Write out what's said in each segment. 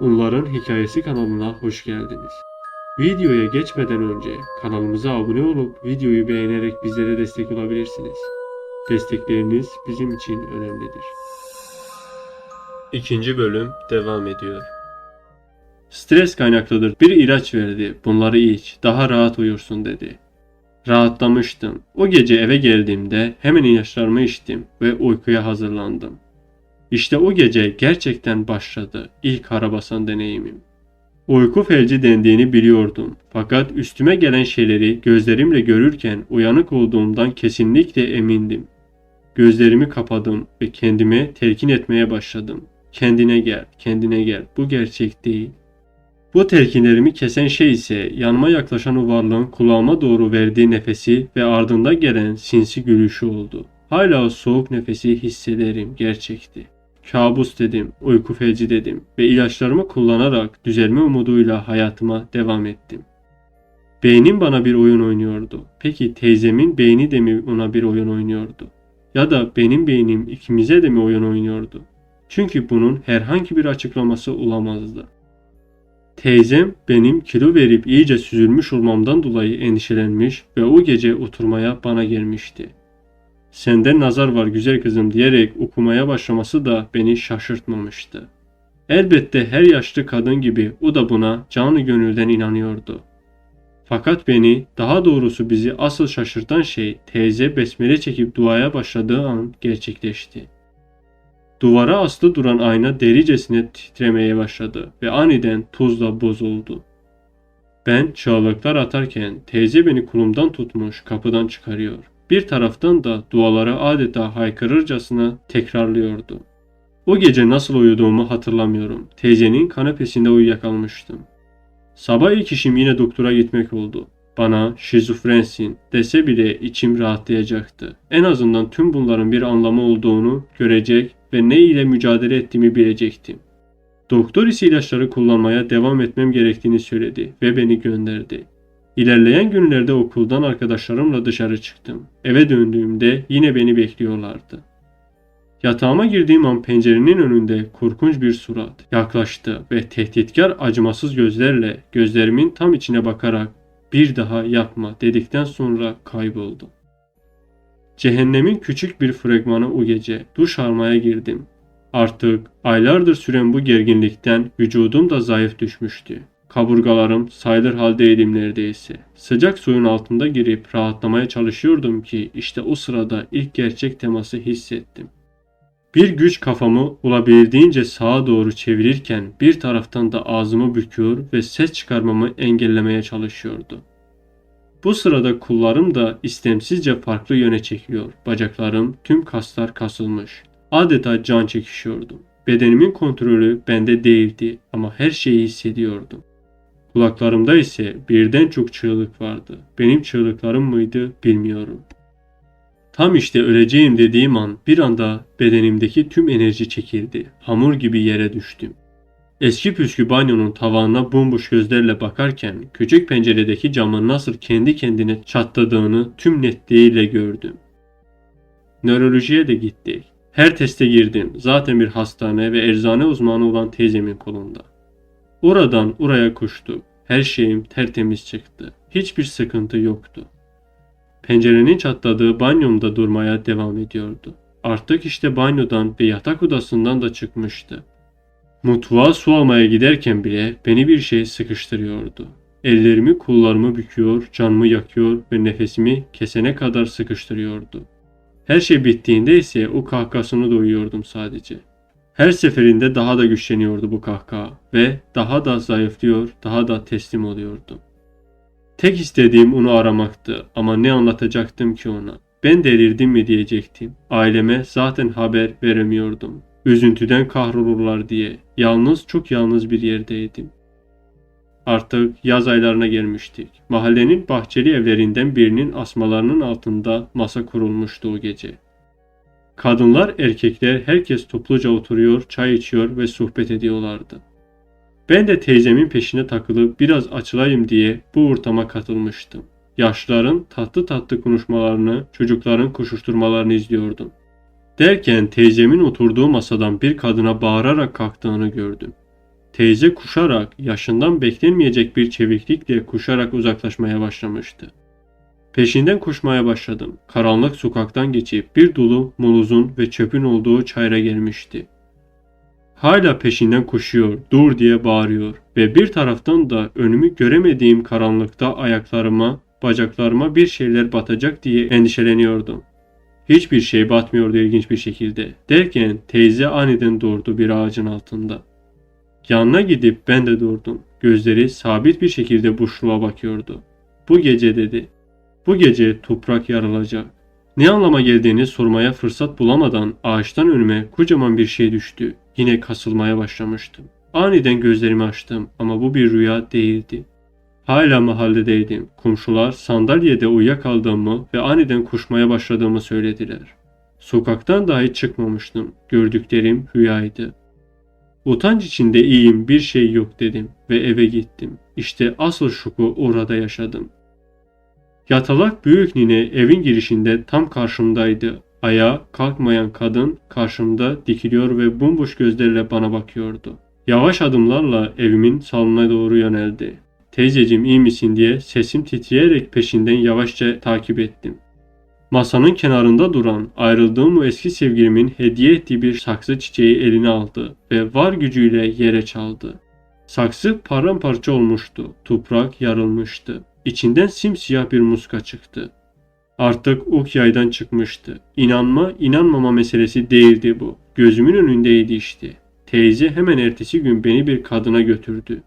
Onların Hikayesi kanalına hoş geldiniz. Videoya geçmeden önce kanalımıza abone olup videoyu beğenerek bizlere destek olabilirsiniz. Destekleriniz bizim için önemlidir. İkinci bölüm devam ediyor. Stres kaynaklıdır. Bir ilaç verdi. Bunları iç. Daha rahat uyursun dedi. Rahatlamıştım. O gece eve geldiğimde hemen ilaçlarımı içtim ve uykuya hazırlandım. İşte o gece gerçekten başladı ilk karabasan deneyimim. Uyku felci dendiğini biliyordum. Fakat üstüme gelen şeyleri gözlerimle görürken uyanık olduğumdan kesinlikle emindim. Gözlerimi kapadım ve kendime telkin etmeye başladım. Kendine gel, kendine gel. Bu gerçek değil. Bu telkinlerimi kesen şey ise yanıma yaklaşan o varlığın kulağıma doğru verdiği nefesi ve ardında gelen sinsi gülüşü oldu. Hala o soğuk nefesi hissederim gerçekti. Kabus dedim, uyku felci dedim ve ilaçlarımı kullanarak düzelme umuduyla hayatıma devam ettim. Beynim bana bir oyun oynuyordu. Peki teyzemin beyni de mi ona bir oyun oynuyordu? Ya da benim beynim ikimize de mi oyun oynuyordu? Çünkü bunun herhangi bir açıklaması olamazdı. Teyzem benim kilo verip iyice süzülmüş olmamdan dolayı endişelenmiş ve o gece oturmaya bana gelmişti. Sende nazar var güzel kızım diyerek okumaya başlaması da beni şaşırtmamıştı. Elbette her yaşlı kadın gibi o da buna canı gönülden inanıyordu. Fakat beni, daha doğrusu bizi asıl şaşırtan şey teyze besmele çekip duaya başladığı an gerçekleşti. Duvara aslı duran ayna dericesine titremeye başladı ve aniden tuzla bozuldu. Ben çığlıklar atarken teyze beni kulumdan tutmuş kapıdan çıkarıyor. Bir taraftan da duaları adeta haykırırcasına tekrarlıyordu. O gece nasıl uyuduğumu hatırlamıyorum. Teyzenin kanepesinde uyuyakalmıştım. Sabah ilk işim yine doktora gitmek oldu. Bana şizofrensin dese bile içim rahatlayacaktı. En azından tüm bunların bir anlamı olduğunu görecek ve ne ile mücadele ettiğimi bilecektim. Doktor ise ilaçları kullanmaya devam etmem gerektiğini söyledi ve beni gönderdi. İlerleyen günlerde okuldan arkadaşlarımla dışarı çıktım. Eve döndüğümde yine beni bekliyorlardı. Yatağıma girdiğim an pencerenin önünde korkunç bir surat yaklaştı ve tehditkar acımasız gözlerle gözlerimin tam içine bakarak bir daha yapma dedikten sonra kayboldu. Cehennemin küçük bir fragmanı o gece duş almaya girdim. Artık aylardır süren bu gerginlikten vücudum da zayıf düşmüştü. Kaburgalarım sayılır haldeydim neredeyse. Sıcak suyun altında girip rahatlamaya çalışıyordum ki işte o sırada ilk gerçek teması hissettim. Bir güç kafamı olabildiğince sağa doğru çevirirken bir taraftan da ağzımı büküyor ve ses çıkarmamı engellemeye çalışıyordu. Bu sırada kullarım da istemsizce farklı yöne çekiliyor. Bacaklarım, tüm kaslar kasılmış. Adeta can çekişiyordum. Bedenimin kontrolü bende değildi ama her şeyi hissediyordum. Kulaklarımda ise birden çok çığlık vardı. Benim çığlıklarım mıydı bilmiyorum. Tam işte öleceğim dediğim an bir anda bedenimdeki tüm enerji çekildi. Hamur gibi yere düştüm. Eski püskü banyonun tavanına bomboş gözlerle bakarken küçük penceredeki camın nasıl kendi kendine çatladığını tüm netliğiyle gördüm. Nörolojiye de gittik. Her teste girdim. Zaten bir hastane ve eczane uzmanı olan teyzemin kolunda. Oradan oraya koştuk. Her şeyim tertemiz çıktı. Hiçbir sıkıntı yoktu. Pencerenin çatladığı banyomda durmaya devam ediyordu. Artık işte banyodan ve yatak odasından da çıkmıştı. Mutfağa su almaya giderken bile beni bir şey sıkıştırıyordu. Ellerimi kollarımı büküyor, canımı yakıyor ve nefesimi kesene kadar sıkıştırıyordu. Her şey bittiğinde ise o kahkasını duyuyordum sadece. Her seferinde daha da güçleniyordu bu kahkaha ve daha da zayıflıyor, daha da teslim oluyordum. Tek istediğim onu aramaktı ama ne anlatacaktım ki ona? Ben delirdim mi diyecektim. Aileme zaten haber veremiyordum. Üzüntüden kahrolurlar diye. Yalnız çok yalnız bir yerdeydim. Artık yaz aylarına gelmiştik. Mahallenin bahçeli evlerinden birinin asmalarının altında masa kurulmuştu o gece. Kadınlar, erkekler herkes topluca oturuyor, çay içiyor ve sohbet ediyorlardı. Ben de teyzemin peşine takılıp biraz açılayım diye bu ortama katılmıştım. Yaşlıların tatlı tatlı konuşmalarını, çocukların koşuşturmalarını izliyordum. Derken teyzemin oturduğu masadan bir kadına bağırarak kalktığını gördüm. Teyze kuşarak, yaşından beklenmeyecek bir çeviklikle kuşarak uzaklaşmaya başlamıştı. Peşinden koşmaya başladım. Karanlık sokaktan geçip bir dolu moluzun ve çöpün olduğu çayra gelmişti. Hala peşinden koşuyor, dur diye bağırıyor ve bir taraftan da önümü göremediğim karanlıkta ayaklarıma, bacaklarıma bir şeyler batacak diye endişeleniyordum. Hiçbir şey batmıyordu ilginç bir şekilde. Derken teyze aniden durdu bir ağacın altında. Yanına gidip ben de durdum. Gözleri sabit bir şekilde boşluğa bakıyordu. Bu gece dedi. Bu gece toprak yarılacak. Ne anlama geldiğini sormaya fırsat bulamadan ağaçtan önüme kocaman bir şey düştü. Yine kasılmaya başlamıştım. Aniden gözlerimi açtım ama bu bir rüya değildi. Hala mahalledeydim. Komşular sandalyede uyuyakaldığımı ve aniden koşmaya başladığımı söylediler. Sokaktan dahi çıkmamıştım. Gördüklerim rüyaydı. Utanç içinde iyiyim bir şey yok dedim ve eve gittim. İşte asıl şoku orada yaşadım. Yatalak büyük nine evin girişinde tam karşımdaydı. Ayağa kalkmayan kadın karşımda dikiliyor ve bomboş gözlerle bana bakıyordu. Yavaş adımlarla evimin salonuna doğru yöneldi. Teyzeciğim iyi misin diye sesim titreyerek peşinden yavaşça takip ettim. Masanın kenarında duran ayrıldığım o eski sevgilimin hediye ettiği bir saksı çiçeği eline aldı ve var gücüyle yere çaldı. Saksı paramparça olmuştu, toprak yarılmıştı. İçinden simsiyah bir muska çıktı. Artık ok yaydan çıkmıştı. İnanma, inanmama meselesi değildi bu. Gözümün önündeydi işte. Teyze hemen ertesi gün beni bir kadına götürdü.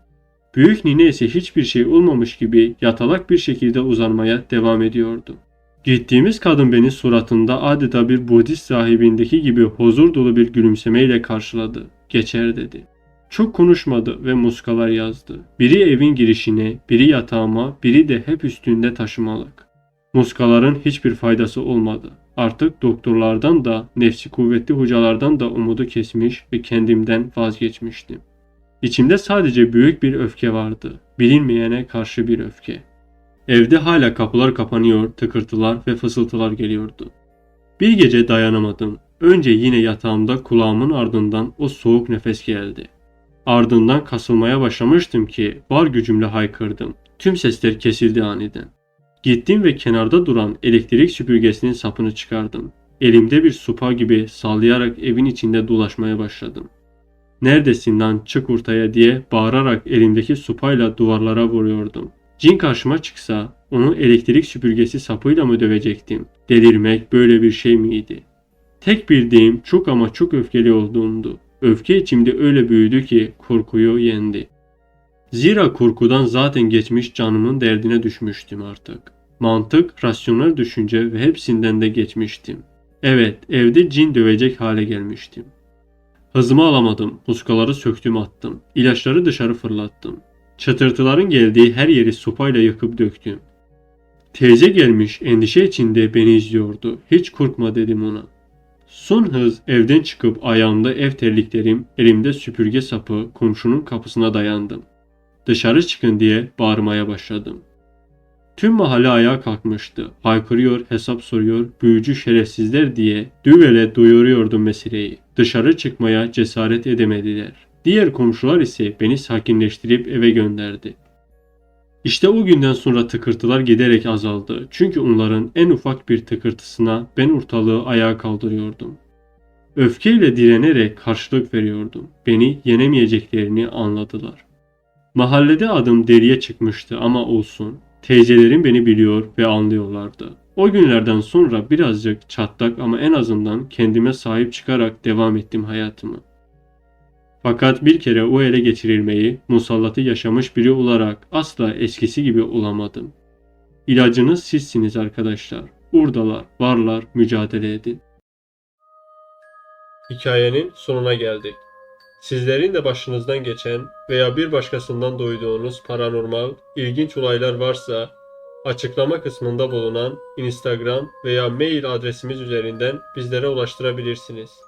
Büyük nine ise hiçbir şey olmamış gibi yatalak bir şekilde uzanmaya devam ediyordu. Gittiğimiz kadın beni suratında adeta bir Budist rahibindeki gibi huzur dolu bir gülümsemeyle karşıladı. Geçer dedi. Çok konuşmadı ve muskalar yazdı. Biri evin girişine, biri yatağıma, biri de hep üstünde taşımalık. Muskaların hiçbir faydası olmadı. Artık doktorlardan da, nefsi kuvvetli hocalardan da umudu kesmiş ve kendimden vazgeçmiştim. İçimde sadece büyük bir öfke vardı. Bilinmeyene karşı bir öfke. Evde hala kapılar kapanıyor, tıkırtılar ve fısıltılar geliyordu. Bir gece dayanamadım. Önce yine yatağımda kulağımın ardından o soğuk nefes geldi. Ardından kasılmaya başlamıştım ki var gücümle haykırdım. Tüm sesler kesildi aniden. Gittim ve kenarda duran elektrik süpürgesinin sapını çıkardım. Elimde bir sopa gibi sallayarak evin içinde dolaşmaya başladım. Neredesin lan çık ortaya diye bağırarak elimdeki sopayla duvarlara vuruyordum. Cin karşıma çıksa onu elektrik süpürgesi sapıyla mı dövecektim? Delirmek böyle bir şey miydi? Tek bildiğim çok ama çok öfkeli olduğumdu. Öfke içimde öyle büyüdü ki korkuyu yendi. Zira korkudan zaten geçmiş canımın derdine düşmüştüm artık. Mantık, rasyonel düşünce ve hepsinden de geçmiştim. Evet, evde cin dövecek hale gelmiştim. Hızımı alamadım, muskaları söktüm attım. İlaçları dışarı fırlattım. Çatırtıların geldiği her yeri sopayla yakıp döktüm. Teyze gelmiş endişe içinde beni izliyordu. Hiç korkma dedim ona. Son hız evden çıkıp ayağımda ev terliklerim, elimde süpürge sapı komşunun kapısına dayandım. Dışarı çıkın diye bağırmaya başladım. Tüm mahalle ayağa kalkmıştı. Haykırıyor, hesap soruyor, büyücü şerefsizler diye düvele duyuruyordum meseleyi. Dışarı çıkmaya cesaret edemediler. Diğer komşular ise beni sakinleştirip eve gönderdi. İşte o günden sonra tıkırtılar giderek azaldı. Çünkü onların en ufak bir tıkırtısına ben ortalığı ayağa kaldırıyordum. Öfkeyle direnerek karşılık veriyordum. Beni yenemeyeceklerini anladılar. Mahallede adım deriye çıkmıştı ama olsun. Teyzelerim beni biliyor ve anlıyorlardı. O günlerden sonra birazcık çatlak ama en azından kendime sahip çıkarak devam ettim hayatımı. Fakat bir kere o ele geçirilmeyi musallatı yaşamış biri olarak asla eskisi gibi olamadım. İlacınız sizsiniz arkadaşlar. Buradalar, varlar, mücadele edin. Hikayenin sonuna geldik. Sizlerin de başınızdan geçen veya bir başkasından duyduğunuz paranormal, ilginç olaylar varsa açıklama kısmında bulunan Instagram veya mail adresimiz üzerinden bizlere ulaştırabilirsiniz.